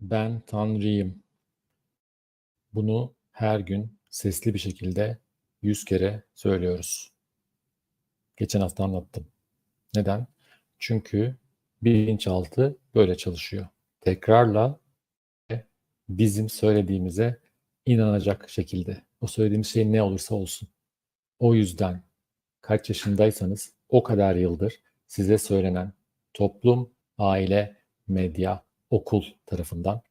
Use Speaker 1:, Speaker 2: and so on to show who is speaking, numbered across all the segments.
Speaker 1: Ben Tanrıyım. Bunu her gün sesli bir şekilde 100 kere söylüyoruz. Geçen hafta anlattım. Neden? Çünkü bilinçaltı böyle çalışıyor. Tekrarla bizim söylediğimize inanacak şekilde. O söylediğimiz şey ne olursa olsun. O yüzden kaç yaşındaysanız o kadar yıldır size söylenen toplum, aile, medya, okul tarafından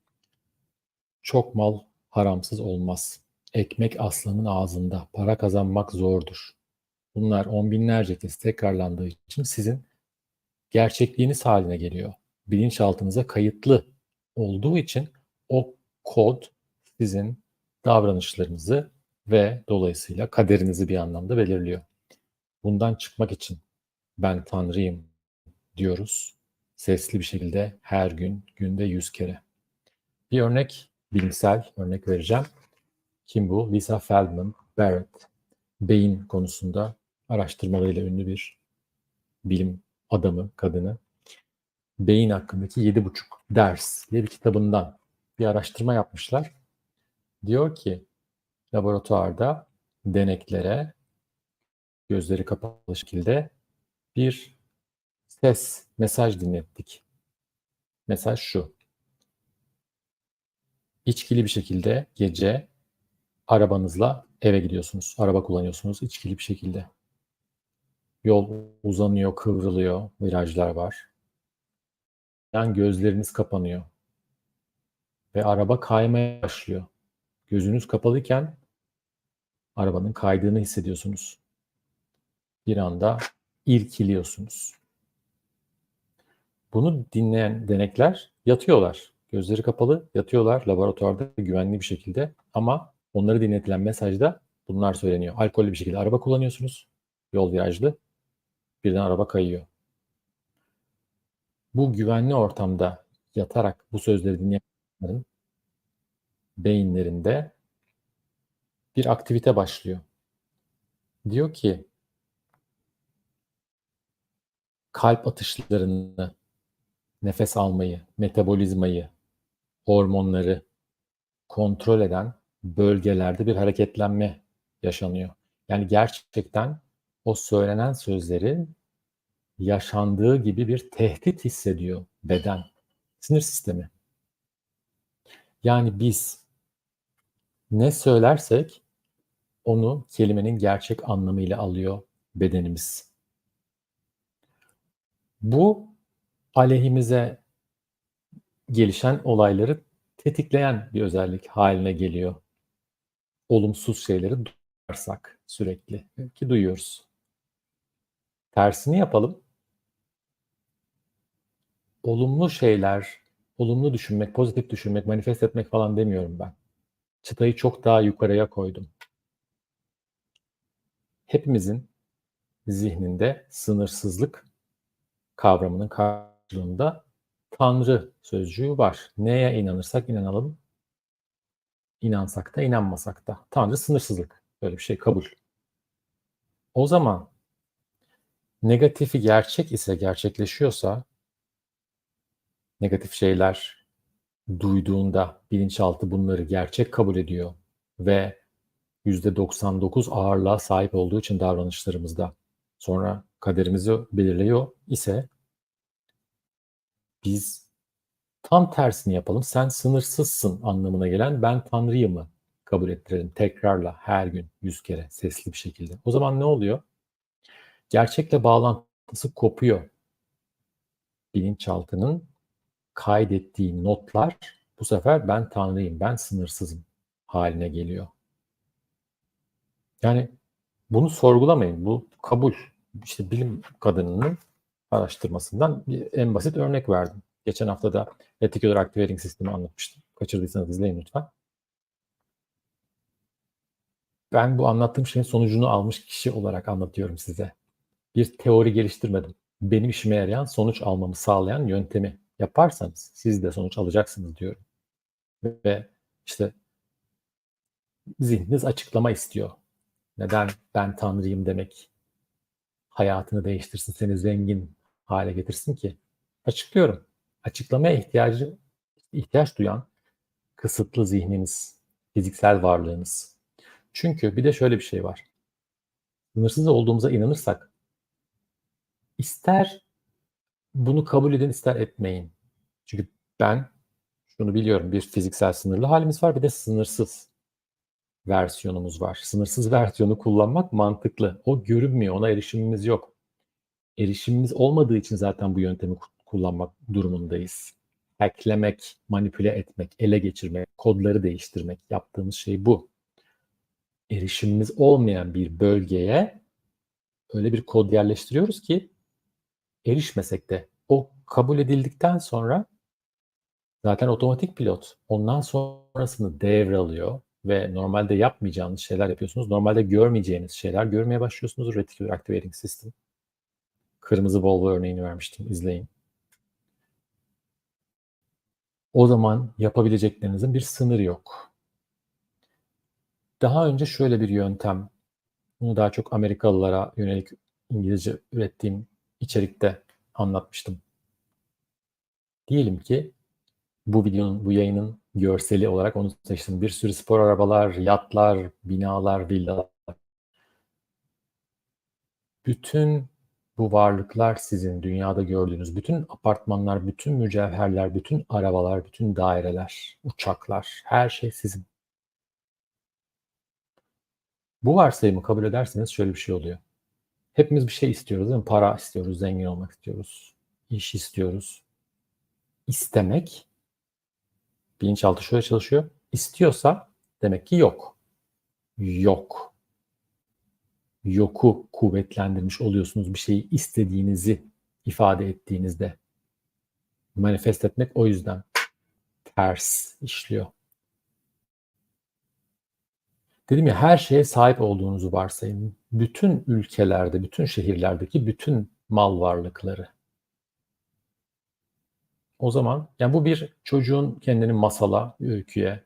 Speaker 1: çok mal haramsız olmaz. Ekmek aslanın ağzında. Para kazanmak zordur. Bunlar on binlerce kez tekrarlandığı için sizin gerçekliğiniz haline geliyor. Bilinçaltınıza kayıtlı olduğu için o kod sizin davranışlarınızı ve dolayısıyla kaderinizi bir anlamda belirliyor. Bundan çıkmak için ben Tanrıyım diyoruz. Sesli bir şekilde her gün, günde yüz kere. Bir örnek, bilimsel örnek vereceğim. Kim bu? Lisa Feldman Barrett. Beyin konusunda araştırmalarıyla ünlü bir bilim adamı, kadını. Beyin hakkındaki yedi buçuk ders diye bir kitabından bir araştırma yapmışlar. Diyor ki laboratuvarda deneklere gözleri kapalı şekilde bir ses, mesaj dinlettik. Mesaj şu. İçkili bir şekilde gece arabanızla eve gidiyorsunuz. Araba kullanıyorsunuz içkili bir şekilde. Yol uzanıyor, kıvrılıyor, virajlar var. Yani gözleriniz kapanıyor. Ve araba kaymaya başlıyor. Gözünüz kapalıyken arabanın kaydığını hissediyorsunuz. Bir anda irkiliyorsunuz. Bunu dinleyen denekler yatıyorlar. Gözleri kapalı yatıyorlar laboratuvarda güvenli bir şekilde ama onları dinletilen mesajda bunlar söyleniyor. Alkollü bir şekilde araba kullanıyorsunuz. Yol virajlı. Birden araba kayıyor. Bu güvenli ortamda yatarak bu sözleri dinleyenlerin beyinlerinde bir aktivite başlıyor. Diyor ki kalp atışlarını, nefes almayı, metabolizmayı, hormonları kontrol eden bölgelerde bir hareketlenme yaşanıyor. Yani gerçekten o söylenen sözleri yaşandığı gibi bir tehdit hissediyor beden, sinir sistemi. Yani biz ne söylersek onu kelimenin gerçek anlamıyla alıyor bedenimiz. Bu aleyhimize gelişen olayları tetikleyen bir özellik haline geliyor. Olumsuz şeyleri duyarsak sürekli ki duyuyoruz. Tersini yapalım. Olumlu şeyler, olumlu düşünmek, pozitif düşünmek, manifest etmek falan demiyorum ben. Çıtayı çok daha yukarıya koydum. Hepimizin zihninde sınırsızlık kavramının karşılığında Tanrı sözcüğü var. Neye inanırsak inanalım, inansak da inanmasak da. Tanrı sınırsızlık. Böyle bir şey kabul. O zaman negatifi gerçek ise gerçekleşiyorsa negatif şeyler duyduğunda bilinçaltı bunları gerçek kabul ediyor ve %99 ağırlığa sahip olduğu için davranışlarımızda sonra kaderimizi belirliyor ise biz tam tersini yapalım. Sen sınırsızsın anlamına gelen ben Tanrıyım'ı kabul ettirelim tekrarla her gün yüz kere sesli bir şekilde. O zaman ne oluyor? Gerçekle bağlantısı kopuyor. Bilinçaltının kaydettiği notlar bu sefer ben Tanrıyım, ben sınırsızım haline geliyor. Yani bunu sorgulamayın. Bu kabul. İşte bilim kadınının araştırmasından bir en basit örnek verdim. Geçen hafta da reticular activating sistemi anlatmıştım. Kaçırdıysanız izleyin lütfen. Ben bu anlattığım şeyin sonucunu almış kişi olarak anlatıyorum size. Bir teori geliştirmedim. Benim işime yarayan, sonuç almamı sağlayan yöntemi yaparsanız siz de sonuç alacaksınız diyorum. Ve işte zihniniz açıklama istiyor. Neden ben tanrıyım demek hayatını değiştirsin, seni zengin hale getirsin ki? Açıklıyorum. Açıklamaya ihtiyacı ihtiyaç duyan kısıtlı zihniniz, fiziksel varlığınız. Çünkü bir de şöyle bir şey var. Sınırsız olduğumuza inanırsak ister bunu kabul edin ister etmeyin. Çünkü ben şunu biliyorum. Bir fiziksel sınırlı halimiz var bir de sınırsız versiyonumuz var. Sınırsız versiyonu kullanmak mantıklı. O görünmüyor. Ona erişimimiz yok. Erişimimiz olmadığı için zaten bu yöntemi kullanmak durumundayız. Hacklemek, manipüle etmek, ele geçirmek, kodları değiştirmek yaptığımız şey bu. Erişimimiz olmayan bir bölgeye öyle bir kod yerleştiriyoruz ki erişmesek de o kabul edildikten sonra zaten otomatik pilot ondan sonrasını devralıyor ve normalde yapmayacağınız şeyler yapıyorsunuz. Normalde görmeyeceğiniz şeyler görmeye başlıyorsunuz. Reticular Activating System. Kırmızı Volvo örneğini vermiştim. izleyin. O zaman yapabileceklerinizin bir sınırı yok. Daha önce şöyle bir yöntem, bunu daha çok Amerikalılara yönelik İngilizce ürettiğim içerikte anlatmıştım. Diyelim ki bu videonun, bu yayının görseli olarak onu seçtim. Bir sürü spor arabalar, yatlar, binalar, villalar. Bütün bu varlıklar sizin dünyada gördüğünüz bütün apartmanlar, bütün mücevherler, bütün arabalar, bütün daireler, uçaklar, her şey sizin. Bu varsayımı kabul ederseniz şöyle bir şey oluyor. Hepimiz bir şey istiyoruz değil mi? Para istiyoruz, zengin olmak istiyoruz, iş istiyoruz. İstemek, bilinçaltı şöyle çalışıyor. İstiyorsa demek ki yok. Yok. Yoku kuvvetlendirmiş oluyorsunuz bir şeyi istediğinizi ifade ettiğinizde. Manifest etmek o yüzden ters işliyor. Dedim ya her şeye sahip olduğunuzu varsayın. Bütün ülkelerde, bütün şehirlerdeki bütün mal varlıkları. O zaman yani bu bir çocuğun kendini masala, öyküye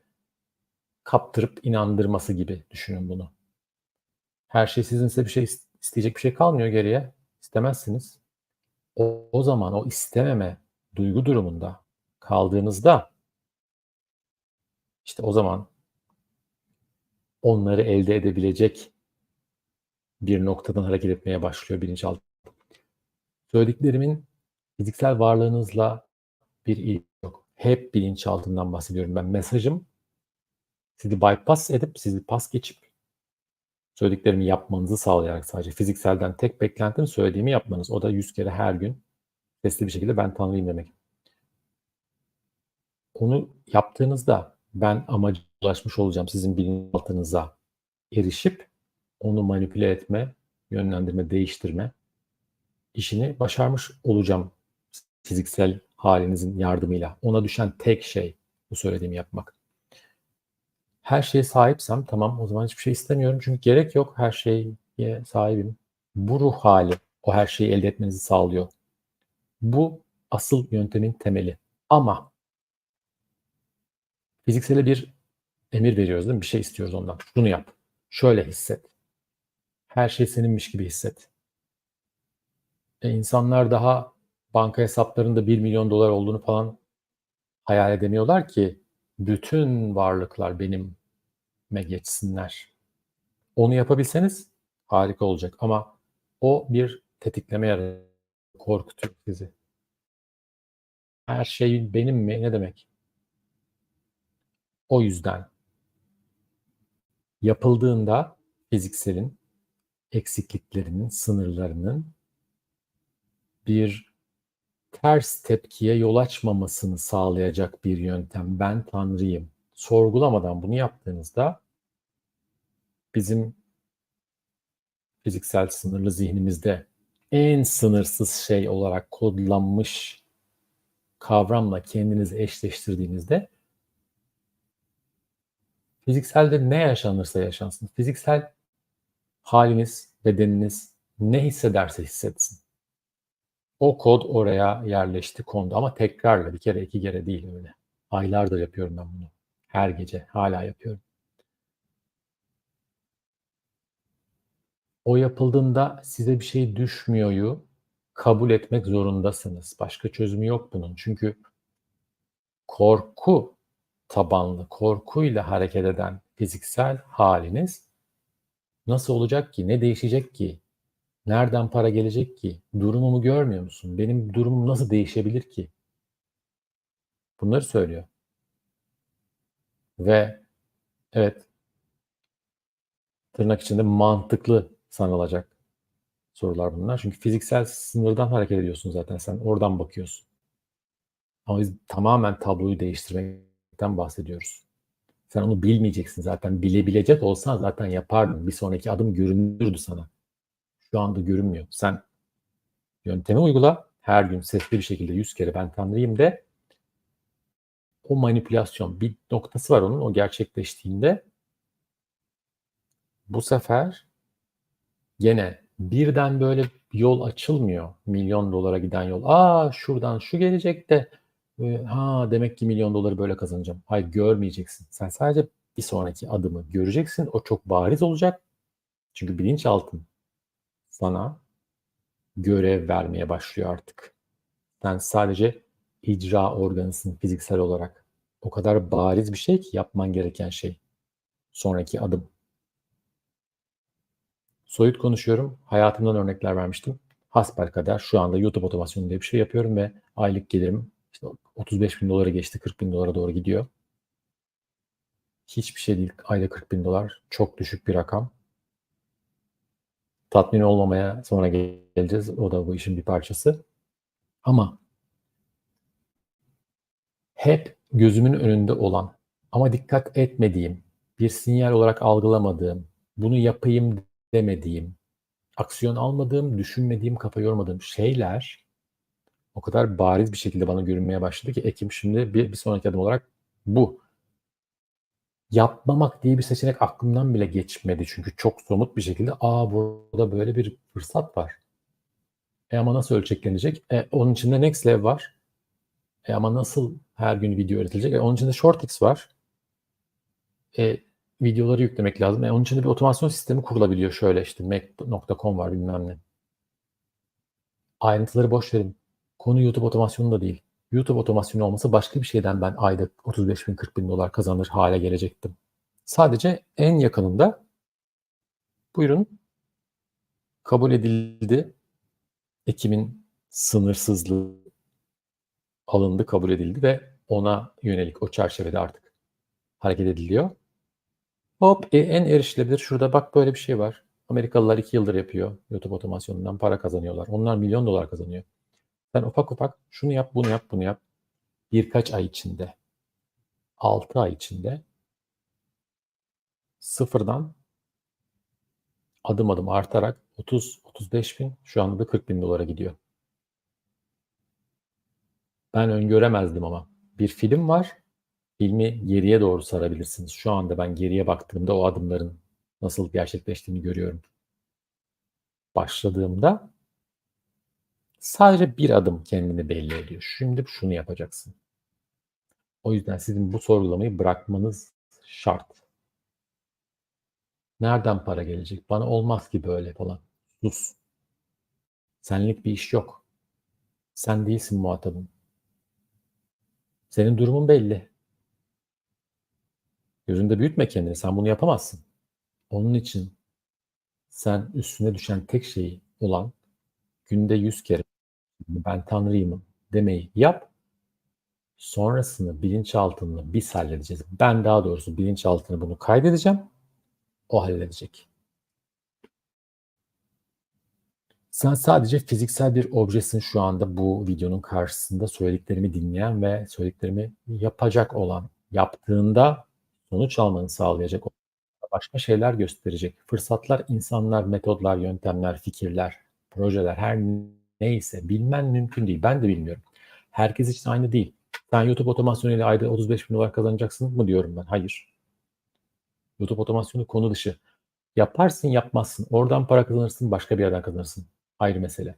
Speaker 1: kaptırıp inandırması gibi düşünün bunu. Her şey sizinse bir şey isteyecek bir şey kalmıyor geriye. İstemezsiniz. O, o zaman o istememe duygu durumunda kaldığınızda işte o zaman onları elde edebilecek bir noktadan hareket etmeye başlıyor bilinçaltı. Söylediklerimin fiziksel varlığınızla bir ilgi yok. Hep bilinçaltından bahsediyorum ben. Mesajım sizi bypass edip, sizi pas geçip söylediklerimi yapmanızı sağlayarak sadece fizikselden tek beklentim söylediğimi yapmanız. O da yüz kere her gün sesli bir şekilde ben Tanrıyım demek. Onu yaptığınızda ben amacı ulaşmış olacağım sizin bilinçaltınıza erişip onu manipüle etme, yönlendirme, değiştirme işini başarmış olacağım fiziksel halinizin yardımıyla. Ona düşen tek şey bu söylediğimi yapmak. Her şeye sahipsem tamam o zaman hiçbir şey istemiyorum. Çünkü gerek yok her şeye sahibim. Bu ruh hali o her şeyi elde etmenizi sağlıyor. Bu asıl yöntemin temeli. Ama fiziksele bir emir veriyoruz değil mi? Bir şey istiyoruz ondan. Şunu yap. Şöyle hisset. Her şey seninmiş gibi hisset. E insanlar daha banka hesaplarında 1 milyon dolar olduğunu falan hayal edemiyorlar ki bütün varlıklar benime geçsinler. Onu yapabilseniz harika olacak ama o bir tetikleme yaratıyor, korkutuyor sizi. Her şey benim mi? Ne demek? O yüzden yapıldığında fizikselin eksikliklerinin, sınırlarının bir ters tepkiye yol açmamasını sağlayacak bir yöntem. Ben Tanrıyım. Sorgulamadan bunu yaptığınızda bizim fiziksel sınırlı zihnimizde en sınırsız şey olarak kodlanmış kavramla kendinizi eşleştirdiğinizde fizikselde ne yaşanırsa yaşansın, fiziksel haliniz, bedeniniz ne hissederse hissetsin. O kod oraya yerleşti, kondu ama tekrarla bir kere iki kere değil öyle. Aylardır yapıyorum ben bunu. Her gece hala yapıyorum. O yapıldığında size bir şey düşmüyoryu kabul etmek zorundasınız. Başka çözümü yok bunun. Çünkü korku tabanlı, korkuyla hareket eden fiziksel haliniz nasıl olacak ki? Ne değişecek ki? Nereden para gelecek ki? Durumumu görmüyor musun? Benim durumum nasıl değişebilir ki? Bunları söylüyor. Ve evet tırnak içinde mantıklı sanılacak sorular bunlar. Çünkü fiziksel sınırdan hareket ediyorsun zaten sen. Oradan bakıyorsun. Ama biz tamamen tabloyu değiştirmekten bahsediyoruz. Sen onu bilmeyeceksin zaten. Bilebilecek olsan zaten yapardın. Bir sonraki adım görünürdü sana. Şu anda görünmüyor. Sen yöntemi uygula. Her gün sesli bir şekilde 100 kere ben tanrıyım de o manipülasyon bir noktası var onun. O gerçekleştiğinde bu sefer gene birden böyle yol açılmıyor. Milyon dolara giden yol. Aa şuradan şu gelecek de e, ha demek ki milyon doları böyle kazanacağım. Hayır görmeyeceksin. Sen sadece bir sonraki adımı göreceksin. O çok bariz olacak. Çünkü bilinçaltın sana görev vermeye başlıyor artık. Sen sadece icra organısın fiziksel olarak. O kadar bariz bir şey ki yapman gereken şey. Sonraki adım. Soyut konuşuyorum. Hayatımdan örnekler vermiştim. Hasbel kadar şu anda YouTube otomasyonu diye bir şey yapıyorum ve aylık gelirim işte 35 bin dolara geçti 40 bin dolara doğru gidiyor. Hiçbir şey değil. Ayda 40 bin dolar. Çok düşük bir rakam. Tatmin olmamaya sonra geleceğiz. O da bu işin bir parçası. Ama hep gözümün önünde olan ama dikkat etmediğim, bir sinyal olarak algılamadığım, bunu yapayım demediğim, aksiyon almadığım, düşünmediğim, kafa yormadığım şeyler o kadar bariz bir şekilde bana görünmeye başladı ki Ekim şimdi bir, bir sonraki adım olarak bu. Yapmamak diye bir seçenek aklımdan bile geçmedi. Çünkü çok somut bir şekilde aa burada böyle bir fırsat var. E ama nasıl ölçeklenecek? E, onun içinde Next Level var. E ama nasıl her gün video üretilecek? E, onun içinde ShortX var. E, videoları yüklemek lazım. E, onun içinde bir otomasyon sistemi kurulabiliyor. Şöyle işte Mac.com var bilmem ne. Ayrıntıları boş verin. Konu YouTube otomasyonu da değil. YouTube otomasyonu olmasa başka bir şeyden ben ayda 35 bin 40 bin dolar kazanır hale gelecektim. Sadece en yakınında buyurun kabul edildi. Ekim'in sınırsızlığı alındı, kabul edildi ve ona yönelik o çerçevede artık hareket ediliyor. Hop e, en erişilebilir şurada bak böyle bir şey var. Amerikalılar iki yıldır yapıyor YouTube otomasyonundan para kazanıyorlar. Onlar milyon dolar kazanıyor. Sen ufak ufak şunu yap, bunu yap, bunu yap. Birkaç ay içinde, 6 ay içinde sıfırdan adım adım artarak 30-35 bin şu anda da 40 bin dolara gidiyor. Ben öngöremezdim ama. Bir film var. Filmi geriye doğru sarabilirsiniz. Şu anda ben geriye baktığımda o adımların nasıl gerçekleştiğini görüyorum. Başladığımda sadece bir adım kendini belli ediyor. Şimdi şunu yapacaksın. O yüzden sizin bu sorgulamayı bırakmanız şart. Nereden para gelecek? Bana olmaz ki böyle falan. Sus. Senlik bir iş yok. Sen değilsin muhatabın. Senin durumun belli. Gözünde büyütme kendini. Sen bunu yapamazsın. Onun için sen üstüne düşen tek şey olan günde yüz kere ben Tanrıyım demeyi yap. Sonrasını bilinçaltını biz halledeceğiz. Ben daha doğrusu bilinçaltını bunu kaydedeceğim. O halledecek. Sen sadece fiziksel bir objesin şu anda bu videonun karşısında söylediklerimi dinleyen ve söylediklerimi yapacak olan, yaptığında sonuç almanı sağlayacak başka şeyler gösterecek. Fırsatlar, insanlar, metodlar, yöntemler, fikirler, projeler her neyse bilmen mümkün değil. Ben de bilmiyorum. Herkes için aynı değil. Sen YouTube otomasyonu ile ayda 35 bin dolar kazanacaksın mı diyorum ben. Hayır. YouTube otomasyonu konu dışı. Yaparsın yapmazsın. Oradan para kazanırsın başka bir yerden kazanırsın. Ayrı mesele.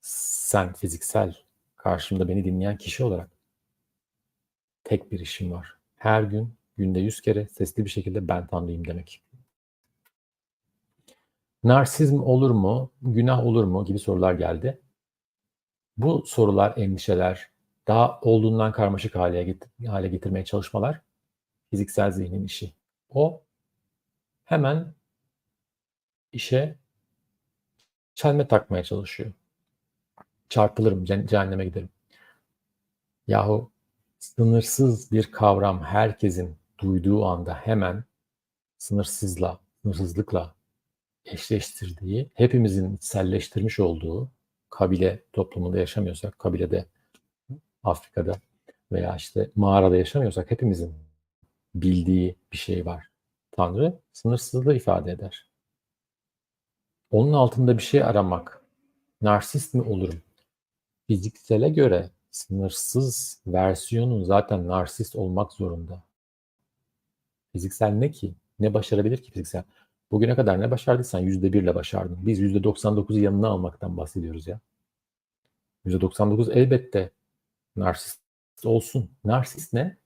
Speaker 1: Sen fiziksel karşımda beni dinleyen kişi olarak tek bir işim var. Her gün günde yüz kere sesli bir şekilde ben tanrıyım demek. Narsizm olur mu, günah olur mu gibi sorular geldi. Bu sorular, endişeler daha olduğundan karmaşık hale, getir- hale getirmeye çalışmalar fiziksel zihnin işi. O hemen işe çelme takmaya çalışıyor. Çarpılırım, ce- cehenneme giderim. Yahu sınırsız bir kavram herkesin duyduğu anda hemen sınırsızla, sınırsızlıkla eşleştirdiği, hepimizin içselleştirmiş olduğu kabile toplumunda yaşamıyorsak, kabilede, Afrika'da veya işte mağarada yaşamıyorsak hepimizin bildiği bir şey var. Tanrı sınırsızlığı ifade eder. Onun altında bir şey aramak, narsist mi olurum? Fiziksele göre sınırsız versiyonun zaten narsist olmak zorunda. Fiziksel ne ki? Ne başarabilir ki fiziksel? Bugüne kadar ne başardıysan yüzde birle başardın. Biz yüzde 99'u yanına almaktan bahsediyoruz ya. Yüzde 99 elbette narsist olsun. Narsist ne?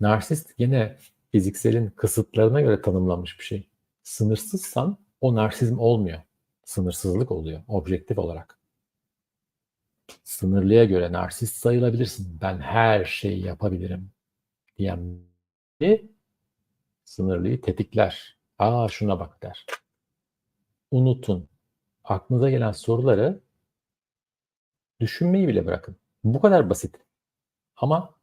Speaker 1: Narsist gene fizikselin kısıtlarına göre tanımlanmış bir şey. Sınırsızsan o narsizm olmuyor. Sınırsızlık oluyor objektif olarak. Sınırlıya göre narsist sayılabilirsin. Ben her şeyi yapabilirim diyen biri sınırlıyı tetikler. Aa şuna bak der. Unutun. Aklınıza gelen soruları düşünmeyi bile bırakın. Bu kadar basit. Ama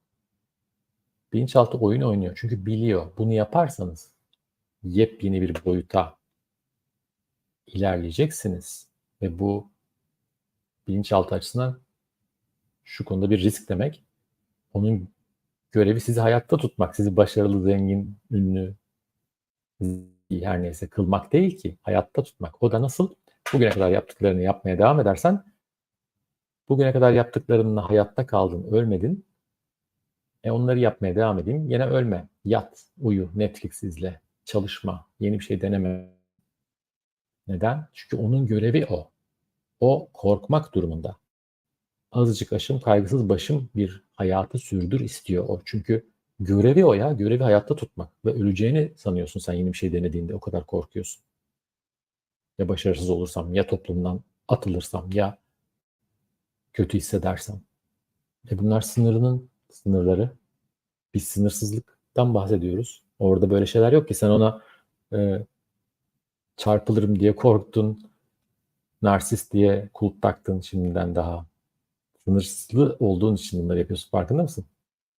Speaker 1: bilinçaltı oyun oynuyor. Çünkü biliyor. Bunu yaparsanız yepyeni bir boyuta ilerleyeceksiniz. Ve bu bilinçaltı açısından şu konuda bir risk demek. Onun görevi sizi hayatta tutmak, sizi başarılı, zengin, ünlü, her neyse kılmak değil ki, hayatta tutmak. O da nasıl? Bugüne kadar yaptıklarını yapmaya devam edersen, bugüne kadar yaptıklarınla hayatta kaldın, ölmedin. E onları yapmaya devam edeyim. Yine ölme, yat, uyu, Netflix izle, çalışma, yeni bir şey deneme. Neden? Çünkü onun görevi o. O korkmak durumunda. Azıcık aşım, kaygısız başım bir hayatı sürdür istiyor o. Çünkü görevi o ya. Görevi hayatta tutmak. Ve öleceğini sanıyorsun sen yeni bir şey denediğinde. O kadar korkuyorsun. Ya başarısız olursam, ya toplumdan atılırsam, ya kötü hissedersem. E bunlar sınırının sınırları. Biz sınırsızlıktan bahsediyoruz. Orada böyle şeyler yok ki. Sen ona e, çarpılırım diye korktun. Narsist diye kulp taktın şimdiden daha. Sınırsızlı olduğun için bunları yapıyorsun. Farkında mısın?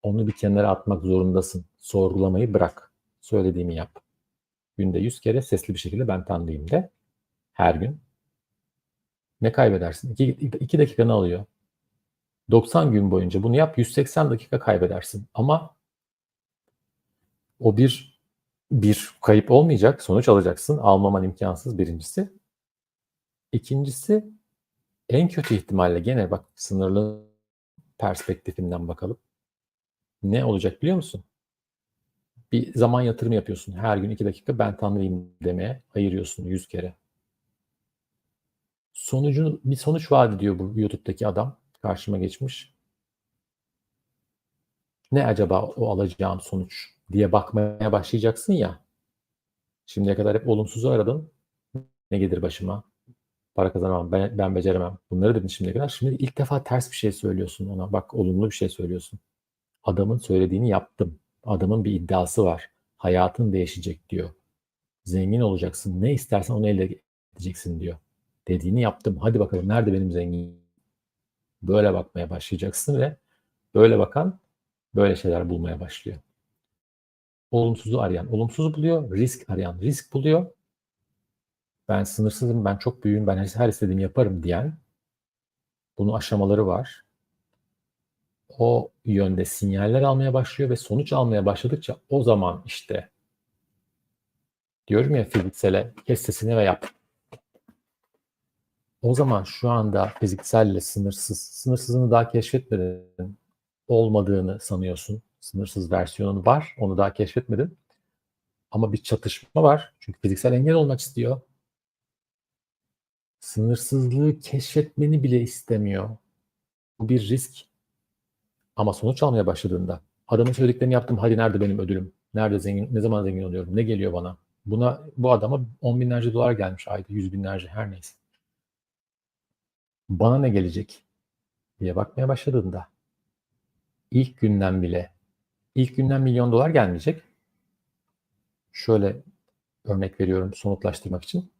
Speaker 1: Onu bir kenara atmak zorundasın. Sorgulamayı bırak. Söylediğimi yap. Günde 100 kere sesli bir şekilde ben Tanrıyım de. Her gün. Ne kaybedersin? 2 dakikanı alıyor. 90 gün boyunca bunu yap. 180 dakika kaybedersin. Ama o bir bir kayıp olmayacak. Sonuç alacaksın. Almaman imkansız birincisi. İkincisi en kötü ihtimalle gene bak sınırlı perspektifinden bakalım. Ne olacak biliyor musun? Bir zaman yatırım yapıyorsun. Her gün iki dakika ben tanrıyım demeye ayırıyorsun yüz kere. Sonucu bir sonuç vaat ediyor bu YouTube'daki adam. Karşıma geçmiş. Ne acaba o alacağım sonuç diye bakmaya başlayacaksın ya. Şimdiye kadar hep olumsuzu aradın. Ne gelir başıma? Para kazanamam, ben, ben beceremem. Bunları dedin şimdiye kadar. Şimdi ilk defa ters bir şey söylüyorsun ona. Bak olumlu bir şey söylüyorsun. Adamın söylediğini yaptım. Adamın bir iddiası var. Hayatın değişecek diyor. Zengin olacaksın. Ne istersen onu elde edeceksin diyor. Dediğini yaptım. Hadi bakalım nerede benim zengin? Böyle bakmaya başlayacaksın ve böyle bakan böyle şeyler bulmaya başlıyor. Olumsuzu arayan olumsuzu buluyor. Risk arayan risk buluyor. Ben sınırsızım, ben çok büyüğüm, ben her istediğimi yaparım diyen bunun aşamaları var. O yönde sinyaller almaya başlıyor ve sonuç almaya başladıkça o zaman işte diyorum ya fiziksele kes sesini ve yap. O zaman şu anda fizikselle sınırsız, sınırsızını daha keşfetmedin, olmadığını sanıyorsun. Sınırsız versiyonun var, onu daha keşfetmedin. Ama bir çatışma var. Çünkü fiziksel engel olmak istiyor. Sınırsızlığı keşfetmeni bile istemiyor. Bu bir risk. Ama sonuç almaya başladığında adamın söylediklerini yaptım. Hadi nerede benim ödülüm? Nerede zengin? Ne zaman zengin oluyorum? Ne geliyor bana? Buna bu adama on binlerce dolar gelmiş ayda, yüz binlerce her neyse. Bana ne gelecek? diye bakmaya başladığında ilk günden bile ilk günden milyon dolar gelmeyecek. Şöyle örnek veriyorum somutlaştırmak için.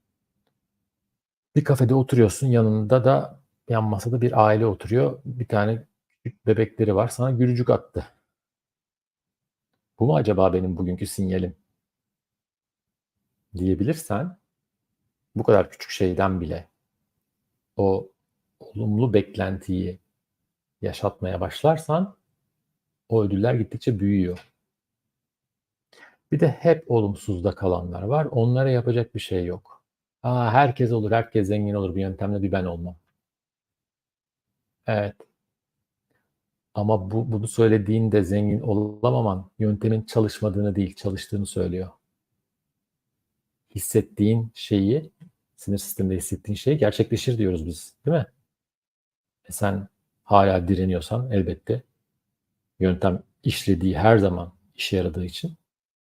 Speaker 1: Bir kafede oturuyorsun yanında da yan masada bir aile oturuyor. Bir tane küçük bebekleri var sana gülücük attı. Bu mu acaba benim bugünkü sinyalim? Diyebilirsen bu kadar küçük şeyden bile o olumlu beklentiyi yaşatmaya başlarsan o ödüller gittikçe büyüyor. Bir de hep olumsuzda kalanlar var. Onlara yapacak bir şey yok. Aa, herkes olur, herkes zengin olur. Bir yöntemle bir ben olmam. Evet. Ama bu, bunu söylediğinde zengin olamaman yöntemin çalışmadığını değil, çalıştığını söylüyor. Hissettiğin şeyi, sinir sisteminde hissettiğin şey gerçekleşir diyoruz biz, değil mi? E sen hala direniyorsan elbette yöntem işlediği her zaman işe yaradığı için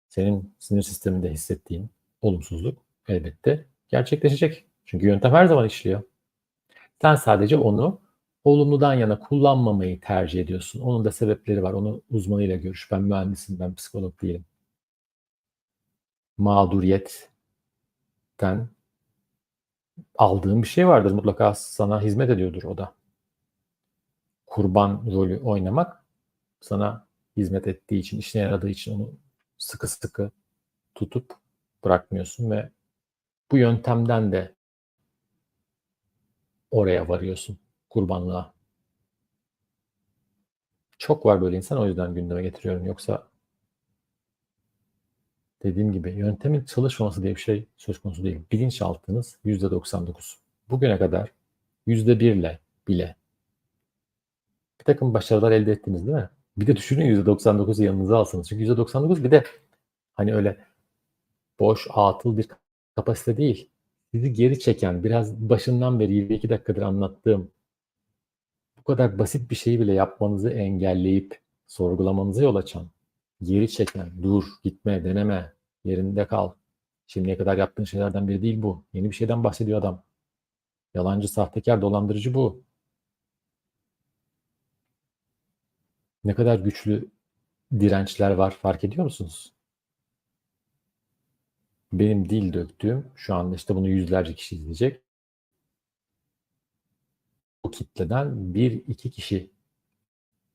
Speaker 1: senin sinir sisteminde hissettiğin olumsuzluk elbette gerçekleşecek. Çünkü yöntem her zaman işliyor. Sen sadece onu olumludan yana kullanmamayı tercih ediyorsun. Onun da sebepleri var. Onu uzmanıyla görüş. Ben mühendisim, ben psikolog değilim. Mağduriyetten aldığın bir şey vardır. Mutlaka sana hizmet ediyordur o da. Kurban rolü oynamak sana hizmet ettiği için, işine yaradığı için onu sıkı sıkı tutup bırakmıyorsun ve bu yöntemden de oraya varıyorsun kurbanlığa. Çok var böyle insan o yüzden gündeme getiriyorum. Yoksa dediğim gibi yöntemin çalışmaması diye bir şey söz konusu değil. Bilinçaltınız %99. Bugüne kadar %1 ile bile bir takım başarılar elde ettiniz değil mi? Bir de düşünün %99'u yanınıza alsanız. Çünkü %99 bir de hani öyle boş, atıl bir kapasite değil. Sizi geri çeken, biraz başından beri 22 dakikadır anlattığım bu kadar basit bir şeyi bile yapmanızı engelleyip sorgulamanızı yol açan, geri çeken, dur, gitme, deneme, yerinde kal. Şimdiye kadar yaptığın şeylerden biri değil bu. Yeni bir şeyden bahsediyor adam. Yalancı, sahtekar, dolandırıcı bu. Ne kadar güçlü dirençler var fark ediyor musunuz? Benim dil döktüğüm şu anda işte bunu yüzlerce kişi izleyecek. Bu kitleden bir iki kişi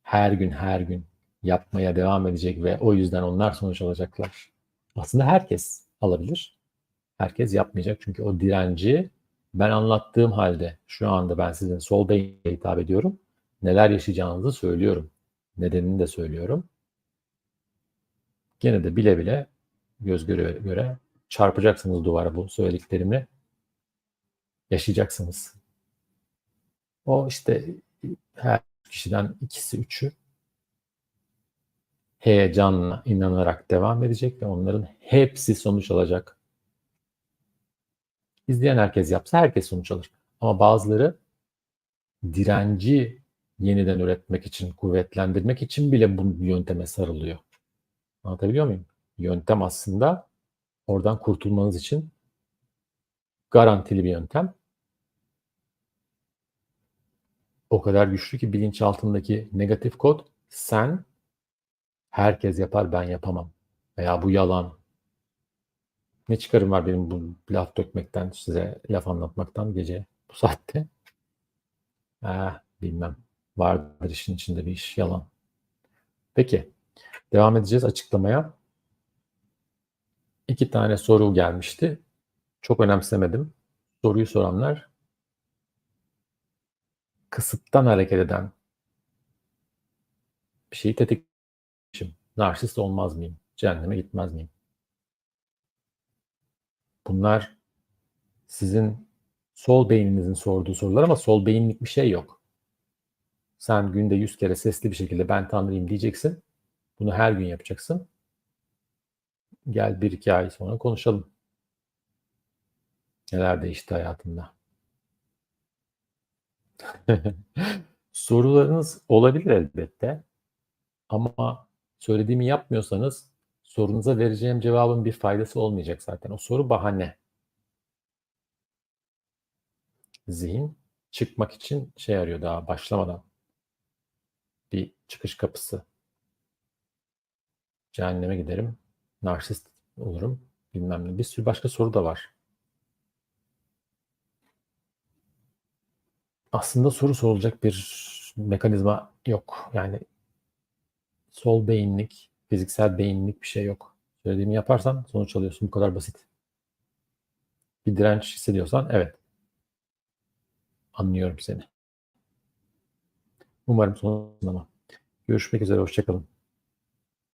Speaker 1: her gün her gün yapmaya devam edecek ve o yüzden onlar sonuç alacaklar. Aslında herkes alabilir. Herkes yapmayacak çünkü o direnci ben anlattığım halde şu anda ben sizin sol beyine hitap ediyorum. Neler yaşayacağınızı söylüyorum. Nedenini de söylüyorum. Gene de bile bile göz göre göre çarpacaksınız duvara bu söylediklerimi. Yaşayacaksınız. O işte her kişiden ikisi üçü heyecanla inanarak devam edecek ve onların hepsi sonuç alacak. İzleyen herkes yapsa herkes sonuç alır. Ama bazıları direnci yeniden üretmek için, kuvvetlendirmek için bile bu yönteme sarılıyor. Anlatabiliyor muyum? Yöntem aslında oradan kurtulmanız için garantili bir yöntem. O kadar güçlü ki bilinçaltındaki negatif kod sen herkes yapar ben yapamam veya bu yalan. Ne çıkarım var benim bu laf dökmekten size laf anlatmaktan gece bu saatte? Eh, bilmem. Vardır işin içinde bir iş. Yalan. Peki. Devam edeceğiz açıklamaya. İki tane soru gelmişti. Çok önemsemedim. Soruyu soranlar kısıttan hareket eden bir şeyi tetiklemişim. Narsist olmaz mıyım? Cehenneme gitmez miyim? Bunlar sizin sol beyninizin sorduğu sorular ama sol beyinlik bir şey yok. Sen günde yüz kere sesli bir şekilde ben Tanrıyım diyeceksin. Bunu her gün yapacaksın. Gel bir iki ay sonra konuşalım. Neler değişti hayatında? Sorularınız olabilir elbette. Ama söylediğimi yapmıyorsanız sorunuza vereceğim cevabın bir faydası olmayacak zaten. O soru bahane. Zihin çıkmak için şey arıyor daha başlamadan. bir çıkış kapısı. Cehenneme giderim. Narsist olurum. Bilmem ne. Bir sürü başka soru da var. Aslında soru sorulacak bir mekanizma yok. Yani sol beyinlik, fiziksel beyinlik bir şey yok. Söylediğimi yaparsan sonuç alıyorsun. Bu kadar basit. Bir direnç hissediyorsan evet. Anlıyorum seni. Umarım sonuç. Görüşmek üzere. Hoşçakalın.